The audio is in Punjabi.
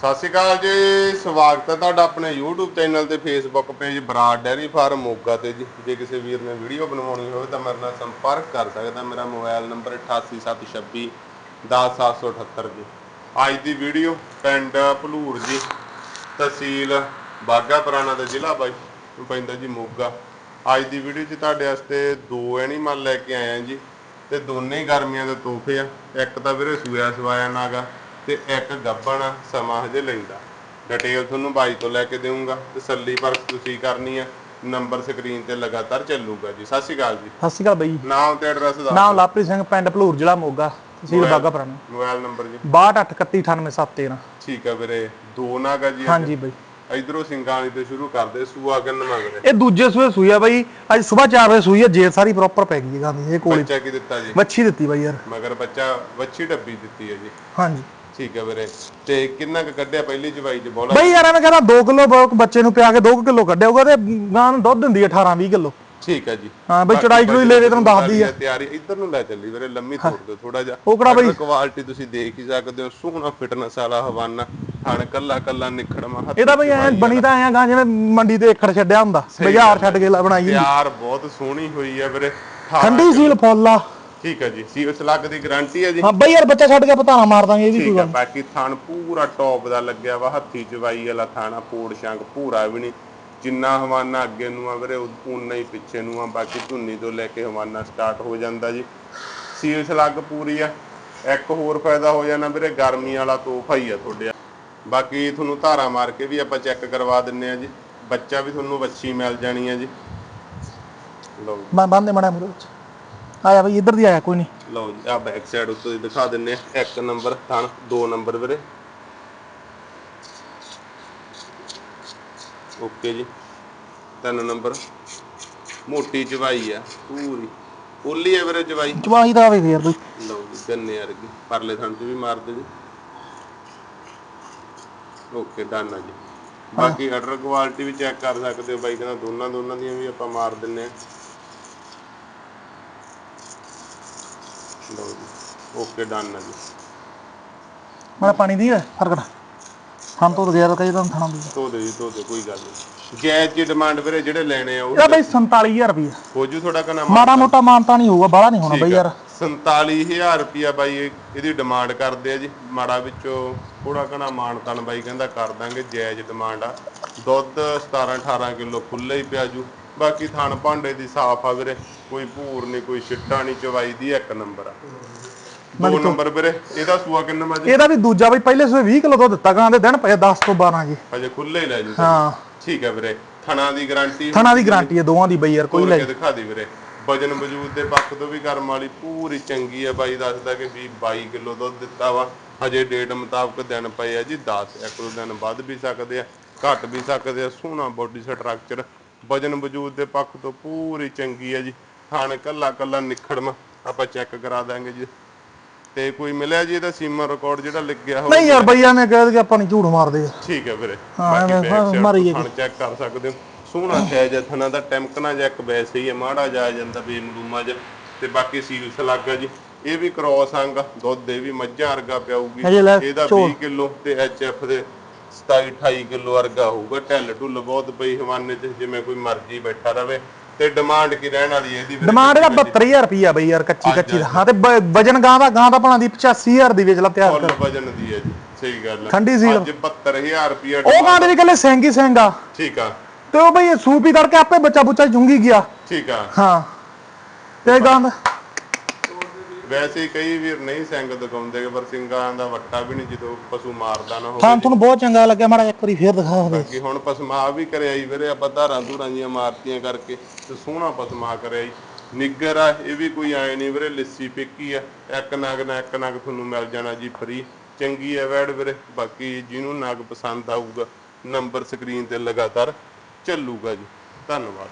ਸਤਿ ਸ਼੍ਰੀ ਅਕਾਲ ਜੀ, ਸਵਾਗਤ ਹੈ ਤੁਹਾਡਾ ਆਪਣੇ YouTube ਚੈਨਲ ਤੇ Facebook page Brar dairy farm Moga ਤੇ ਜੀ। ਜੇ ਕਿਸੇ ਵੀਰ ਨੇ ਵੀਡੀਓ ਬਣਵਾਉਣੀ ਹੋਵੇ ਤਾਂ ਮੇਰੇ ਨਾਲ ਸੰਪਰਕ ਕਰ ਸਕਦਾ ਮੇਰਾ ਮੋਬਾਈਲ ਨੰਬਰ 8876 10778 ਜੀ। ਅੱਜ ਦੀ ਵੀਡੀਓ ਪਿੰਡ ਭਲੂਰ ਜੀ, ਤਹਿਸੀਲ ਬਾਗਾ ਪੁਰਾਣਾ ਦਾ ਜ਼ਿਲ੍ਹਾ ਬਾਈ, ਪੈਂਦਾ ਜੀ ਮੋਗਾ। ਅੱਜ ਦੀ ਵੀਡੀਓ 'ਚ ਤੁਹਾਡੇ ਵਾਸਤੇ ਦੋ ਐਨੀਮਲ ਲੈ ਕੇ ਆਇਆ ਜੀ, ਤੇ ਦੋਨੇ ਗਰਮੀਆਂ ਦੇ ਤੋਹਫੇ ਆ। ਇੱਕ ਤਾਂ ਵੀਰੇ ਸੂਆ ਸਵਾਇਆ ਨਾਗਾ ਤੇ ਇੱਕ ਗੱਬਣ ਸਮਾਂ ਹਜੇ ਲੈਂਦਾ। ਡਿਟੇਲ ਤੁਹਾਨੂੰ ਬਾਈ ਤੋਂ ਲੈ ਕੇ ਦੇਵਾਂਗਾ ਤਸੱਲੀ ਪਰਖ ਤੁਸੀਂ ਕਰਨੀ ਆ। ਨੰਬਰ ਸਕਰੀਨ ਤੇ ਲਗਾਤਾਰ ਚੱਲੂਗਾ ਜੀ। ਸਤਿ ਸ਼੍ਰੀ ਅਕਾਲ ਜੀ। ਸਤਿ ਸ਼੍ਰੀ ਅਕਾਲ ਬਾਈ। ਨਾਮ ਤੇ ਐਡਰੈਸ ਦੱਸ ਨਾਮ ਲਾਪਰੀ ਸਿੰਘ ਪਿੰਡ ਭਲੂਰ ਜ਼ਿਲ੍ਹਾ ਮੋਗਾ ਤਹਿਸੀਲ ਬਾਗਾ ਪੁਰਾਣਾ। ਮੋਬਾਈਲ ਨੰਬਰ ਜੀ। 6231987713 ਠੀਕ ਆ ਵੀਰੇ। ਦੋ ਨਾਗਾ ਜੀ ਹਾਂਜੀ ਬਾਈ। ਇਧਰੋਂ ਸਿੰਘਾਂ ਵਾਲੀ ਤੋਂ ਸ਼ੁਰੂ ਕਰਦੇ ਸੂਆ ਕਿੰਨਾ ਵੀਰੇ? ਇਹ ਦੂਜੇ ਸੂਏ ਸੂਈ ਆ ਬਾਈ। ਅੱਜ ਸਵੇਰ 4 ਵਜੇ ਸੂਈ ਆ ਜੇਰ ਸਾਰੀ ਪ੍ਰੋਪਰ ਪੈ ਗਈ ਗਾਂਦੀ ਇਹ ਕੋਲੀ। ਬੱਚਾ ਕੀ ਦਿੱਤਾ ਜੀ? ਵੱਛੀ ਦਿੱਤੀ ਬਾਈ ਯਾਰ। ਮਗਰ ਬੱਚਾ ਵੱਛੀ ਡੱਬੀ ਦਿੱਤੀ ਹੈ ਜੀ। ਹਾਂਜੀ। ਠੀਕ ਹੈ ਵੀਰੇ। ਤੇ ਕਿੰਨਾ ਕੁ ਕੱਢਿਆ ਪਹਿਲੀ ਜਵਾਈ ਚ ਬੋਲਾ? ਬਾਈ ਯਾਰ ਐਵੇਂ ਕਹਿੰਦਾ 2 ਕਿਲੋ ਬੱਚੇ ਨੂੰ ਪਿਆ ਕੇ 2 ਕਿਲੋ ਕੱਢਿਆ ਹੋਊਗਾ ਤੇ ਗਾਂ ਨੂੰ ਦੁੱਧ ਦਿੰਦੀ ਆ 18 20 ਕਿਲੋ। ਠੀਕ ਹੈ ਜੀ। ਹਾਂ ਬਈ ਚੜਾਈ ਚੜੂਈ ਲੈ ਕੇ ਤੈਨੂੰ ਦੱਸਦੀ ਆ। ਤਿਆਰੀ ਇੱਧਰ ਨੂੰ ਲੈ ਚੱਲੀ ਵੀਰੇ ਲੰਮੀ ਤੋੜ ਦਿਓ ਥੋੜਾ ਜਿਹਾ। ਉਹ ਕਿਹੜਾ ਬਈ? ਕੁਆਲਿਟੀ ਤੁਸੀਂ ਦੇਖ ਹੀ ਸਕਦੇ ਹੋ ਸੋਹਣਾ ਫਿਟਨੈਸ ਵਾਲਾ ਹਵਾਨਾ। ਹਣ ਕੱਲਾ ਕੱਲਾ ਨਿਖੜਮਾ ਹੱਥ ਇਹਦਾ ਬਈ ਐ ਬਣੀ ਤਾਂ ਐ ਗਾਂ ਜਿਵੇਂ ਮੰਡੀ ਤੇ ਏਖੜ ਛੱਡਿਆ ਹੁੰਦਾ ਬਾਜ਼ਾਰ ਛੱਡ ਕੇ ਲਾ ਬਣਾਈ ਹੁੰਦੀ। ਤਿਆਰ ਬਹੁਤ ਸੋਹਣੀ ਹੋਈ ਹੈ ਵੀਰੇ। ਠੰਡੀ ਸੀਲ ਫੁੱਲ ਆ। ਠੀਕ ਹੈ ਜੀ ਸੀ ਉਸ ਲੱਗ ਦੀ ਗਾਰੰਟੀ ਹੈ ਜੀ? ਹਾਂ ਬਈ ਯਾਰ ਬੱਚਾ ਛੱਡ ਕੇ ਪਤਾਣਾ ਮਾਰ ਦਾਂਗੇ ਇਹ ਵੀ ਕੋਈ ਠੀਕ ਹੈ ਗੱਲ ਬਾਕੀ ਥਣ ਪੂਰਾ ਟੌਪ ਦਾ ਲੱਗਿਆ ਵਾ ਹੱਥੀ ਚਵਾਈ ਵਾਲਾ ਥਾਣਾ ਪੋੜ ਸ਼ੰਕ ਪੂਰਾ ਵੀ ਨਹੀਂ। ਜਿੰਨਾ ਹਵਾਨਾ ਅੱਗੇ ਨੂੰ ਆ ਵੀਰੇ ਉਨਾ ਹੀ ਪਿੱਛੇ ਨੂੰ ਆ ਬਾਕੀ ਧੁੰਨੀ ਤੋਂ ਲੈ ਕੇ ਹਵਾਨਾ ਸਟਾਰਟ ਹੋ ਜਾਂਦਾ ਜੀ। ਸੀਲ ਲੱਗ ਪੂਰੀ ਆ ਇੱਕ ਹੋਰ ਫਾਇਦਾ ਹੋ ਜਾਣਾ ਵੀਰੇ ਗਰਮੀ ਵਾਲਾ ਤੋਹਫਾ ਹੀ ਆ ਤੁਹਾਡੇ। ਬਾਕੀ ਤੁਹਾਨੂੰ ਧਾਰਾ ਮਾਰ ਕੇ ਵੀ ਆਪਾਂ ਚੈੱਕ ਕਰਵਾ ਦਿੰਨੇ ਆ ਜੀ। ਬੱਚਾ ਵੀ ਤੁਹਾਨੂੰ ਵੱਛੀ ਮਿਲ ਜਾਣੀ ਆ ਜੀ। ਲਓ ਜੀ, ਮੈਂ ਬੰਦੇ ਮੜਾ ਮੂਰੇ ਵਿੱਚ। ਆਇਆ ਬਈ ਇੱਧਰ ਦੀ ਆਇਆ ਕੋਈ ਨਹੀਂ ਲਓ ਜੀ ਆ ਬੈਕ ਸਾਈਡ ਉੱਤੇ ਦਿਖਾ ਦਿੰਨੇ ਆ ਇੱਕ ਨੰਬਰ ਥਣ ਦੋ ਨੰਬਰ ਵੀਰੇ। ਓਕੇ ਜੀ ਤਿੰਨ ਨੰਬਰ ਮੋਟੀ ਚਵਾਈ ਆ ਪੂਰੀ। ਉੱਲੀ ਆ ਵੀਰੇ ਚਵਾਈ ਚਵਾਹੀ ਦਾ ਆਵੇ ਫੇਰ ਬਈ। ਲਓ ਜੀ ਗੰਨੇ ਵਰਗੀ ਪਰਲੇ ਥਣ ਚ ਵੀ ਮਾਰ ਦੇ ਜੀ। ਓਕੇ ਡਨ ਆ ਜੀ। ਬਾਕੀ ਆਰਡਰ ਕੁਆਲਿਟੀ ਵੀ ਚੈੱਕ ਕਰ ਸਕਦੇ ਹੋ ਬਾਈ ਕਹਿੰਦਾ ਦੋਨਾਂ ਦੋਨਾਂ ਦੀਆਂ ਵੀ ਆਪਾਂ ਮਾਰ ਦਿੰਨੇ ਆ ਲਓ ਜੀ ਓਕੇ ਡਨ ਆ ਜੀ। ਮੈਂ ਪਾਣੀ ਦੀ ਹੈ ਫਰਕੜਾ ਹਮ ਤੋਂ ਗਿਆ ਕਈ ਤਾਂ ਥਾਣਾ ਦੀ ਧੋ ਦੇ ਜੀ ਧੋ ਦੇ ਕੋਈ ਗੱਲ ਨਹੀਂ। ਜੈਜ ਦੀ ਡਿਮਾਂਡ ਵੀਰੇ ਜਿਹੜੇ ਲੈਣੇ ਆ ਉਹ ਇਹਦਾ ਬਈ 47000 ਰੁਪਏ ਹੋ ਜੂ ਥੋੜਾ ਕਨਾ ਮਾੜਾ ਮੋਟਾ ਮਾਨਤਾ ਨਹੀਂ ਹੋਊਗਾ ਬਾਹਲਾ ਨਹੀਂ ਹੋਣਾ ਬਈ ਯਾਰ। 47000 ਰੁਪਿਆ ਬਾਈ ਇਹ- ਇਹਦੀ ਡਿਮਾਂਡ ਕਰਦੇ ਆ ਜੀ। ਮਾੜਾ ਵਿੱਚੋਂ ਥੋੜਾ ਘਣਾ ਮਾਨਤਨ ਬਾਈ ਕਹਿੰਦਾ ਕਰ ਦਾਂਗੇ ਜਾਇਜ਼ ਡਿਮਾਂਡ ਆ। ਦੁੱਧ 17 18 ਕਿਲੋ ਖੁੱਲੇ ਹੀ ਪਿਆ ਜੂ। ਬਾਕੀ ਥਣ ਭਾਂਡੇ ਦੀ ਸਾਫ਼ ਆ ਵੀਰੇ ਕੋਈ ਭੂਰ ਨਹੀਂ ਕੋਈ ਛਿੱਟਾ ਨਹੀਂ ਚਵਾਈ ਦੀ ਇੱਕ ਨੰਬਰ ਆ। ਦੋ ਨੰਬਰ ਵੀਰੇ ਇਹਦਾ ਸੂਆ ਕਿੰਨਾ ਮਾ ਜੀ? ਇਹਦਾ ਵੀ ਦੂਜਾ ਬਈ ਪਹਿਲੇ ਸਵੇ 20 ਕਿਲੋ ਦੁੱਧ ਦਿੱਤਾ ਗਾਂ ਦੇ ਦਿਨ ਪਏ 10 ਤੋਂ 12 ਜੀ। ਹਜੇ ਖੁੱਲੇ ਹੀ ਲੈ ਜੂ। ਹਾਂ। ਠੀਕ ਹੈ ਵੀਰੇ ਥਣਾ ਦੀ ਗਾਰੰਟੀ ਥਣਾ ਦੀ ਗਾਰੰਟੀ ਹੈ ਦੋਵਾਂ ਦੀ ਬਈ ਯਾਰ ਕੋਈ ਲੈ ਦਿਖਾ ਦੇ ਵੀਰੇ। ਵਜਨ ਵਜੂਦ ਦੇ ਪੱਖ ਤੋਂ ਵੀ ਕਰਮ ਵਾਲੀ ਪੂਰੀ ਚੰਗੀ ਆ ਬਾਈ ਦੱਸਦਾ ਕਿ ਵੀ 22 ਕਿਲੋ ਦੁੱਧ ਦਿੱਤਾ ਵਾ। ਹਜੇ ਡੇਟ ਮੁਤਾਬਕ ਦਿਨ ਪਏ ਆ ਜੀ 10 ਇੱਕ ਦੋ ਦਿਨ ਵੱਧ ਵੀ ਸਕਦੇ ਆ ਘਟ ਵੀ ਸਕਦੇ ਆ ਸੋਹਣਾ ਬੋਡੀ ਸਟਰਕਚਰ ਵਜਨ ਵਜੂਦ ਦੇ ਪੱਖ ਤੋਂ ਪੂਰੀ ਚੰਗੀ ਆ ਜੀ। ਥਾਣ ਕੱਲਾ ਕੱਲਾ ਨਿਖੜਮ ਆਪਾਂ ਚੈੱਕ ਕਰਾ ਦਾਂਗੇ ਜੀ। ਤੇ ਕੋਈ ਮਿਲਿਆ ਜੀ ਇਹਦਾ ਸੀਮਾ ਰਿਕਾਰਡ ਜਿਹੜਾ ਲੱਗਿਆ ਹੋਵੇ ਨਹੀਂ ਯਾਰ ਬਈ ਐਵੇਂ ਕਹਿ ਕੇ ਆਪਾਂ ਨਹੀਂ ਝੂਠ ਮਾਰਦੇ। ਠੀਕ ਹੈ ਵੀਰੇ। ਹਾਂ, ਬਾਕੀ ਥਣ ਚੈੱਕ ਕਰ ਸਕਦੇ ਹੋ। ਸੋਹਣਾ ਸਾਈਜ਼ ਹੈ ਥਣਾ ਦਾ ਟੈਂਕਣਾ ਜਾਂ ਇੱਕ ਵੈਸੇ ਹੀ ਹੈ ਮਾੜਾ ਜਾ ਜਾਂਦਾ ਬੇਮਲੂਮਾ ਜਿਹਾ। ਤੇ ਬਾਕੀ ਸੀਲਸ ਲੱਗਾ ਜੀ। ਇਹ ਵੀ ਕ੍ਰੋਸ ਅੰਗ ਦੁੱਧ ਦੇ ਵੀ ਮੱਝਾਂ ਵਰਗਾ ਪਿਆਊਗੀ। ਇਹਦਾ ਝੋਲ। 20 ਕਿਲੋ ਤੇ ਐਚਐਫ ਦੇ 27 28 ਕਿਲੋ ਵਰਗਾ ਹੋਊਗਾ ਢਿੱਲ ਢੁੱਲ ਬਹੁਤ ਪਈ ਹਵਾਨੇ ਚ ਜਿਵੇਂ ਕੋਈ ਮਰਜ਼ੀ ਬੈਠਾ ਰਵੇ ਤੇ ਡਿਮਾਂਡ ਕੀ ਰਹਿਣ ਵਾਲੀ ਹੈ ਇਹਦੀ ਵੀਰੇ? ਡਿਮਾਂਡ ਇਹਦਾ 72000 ਰੁਪਿਆ ਬਈ ਯਾਰ ਕੱਚੀ ਕੱਚੀ ਦਾ ਹਾਂ ਤੇ ਬ- ਵਜਨ ਗਾਂ ਦਾ ਗਾਂ ਦਾ ਭਣਾ ਦੀ 85000 ਦੀ ਵੇਚ ਲਾ ਤਿਆਰ ਫੁੱਲ ਕਰ। ਵਜਨ ਦੀ ਹੈ ਜੀ ਸਹੀ ਗੱਲ ਹੈ। ਠੰਡੀ ਸੀਲ। ਅੱਜ 72000 ਰੁਪਏ ਉਹ ਗਾਂ ਦੇ ਵੀ ਕੱਲੇ ਸਿੰਘ ਹੀ ਸਿੰਘ ਆ। ਠੀਕ ਆ। ਤੇ ਉਹ ਬਈ ਸੂਪ ਕਰਕੇ ਆਪੇ ਬੱਚਾ ਬੁੱਚਾ ਜੁੰਗੀ ਗਿਆ। ਠੀਕ ਆ। ਹਾਂ। ਤੇ ਗਾਂ ਦਾ ਵੈਸੇ ਕਈ ਵੀਰ ਨਹੀਂ ਸਿੰਘ ਦਿਖਾਉਂਦੇ ਪਰ ਸਿੰਘਾਂ ਦਾ ਵੱਟਾ ਵੀ ਨਹੀਂ ਜਦੋਂ ਪਸ਼ੂ ਮਾਰਦਾ ਨਾ ਹੋਵੇ ਥਾਂ ਤੁਹਾਨੂੰ ਬਹੁਤ ਚੰਗਾ ਲੱਗਿਆ ਮਾੜਾ ਜਿਹਾ ਇੱਕ ਵਾਰੀ ਫੇਰ ਦਿਖਾ ਦੇ ਕਿ ਹੁਣ ਪਸਮਾ ਵੀ ਕਰਿਆ ਜੀ ਵੀਰੇ ਆਪਾਂ ਧਾਰਾਂ ਧੂਰਾਂ ਜੀਆਂ ਮਾਰਤੀਆਂ ਕਰਕੇ ਤੇ ਸੋਹਣਾ ਪਸਮਾ ਕਰਿਆ ਜੀ। ਨਿੱਗਰ ਆ ਇਹ ਵੀ ਕੋਈ ਆਏ ਨਹੀਂ ਵੀਰੇ ਲਿੱਸੀ ਪਿੱਕੀ ਆ ਇੱਕ ਨਗ ਨਾ ਇੱਕ ਨਗ ਤੁਹਾਨੂੰ ਮਿਲ ਜਾਣਾ ਜੀ ਫਰੀ ਚੰਗੀ ਆ ਵੈੜ ਵੀਰੇ ਬਾਕੀ ਜਿਹਨੂੰ ਨਗ ਪਸੰਦ ਆਊਗਾ ਨੰਬਰ ਸਕਰੀਨ ਤੇ ਲਗਾਤਾਰ ਚੱਲੂਗਾ ਜੀ। ਧੰਨਵਾਦ।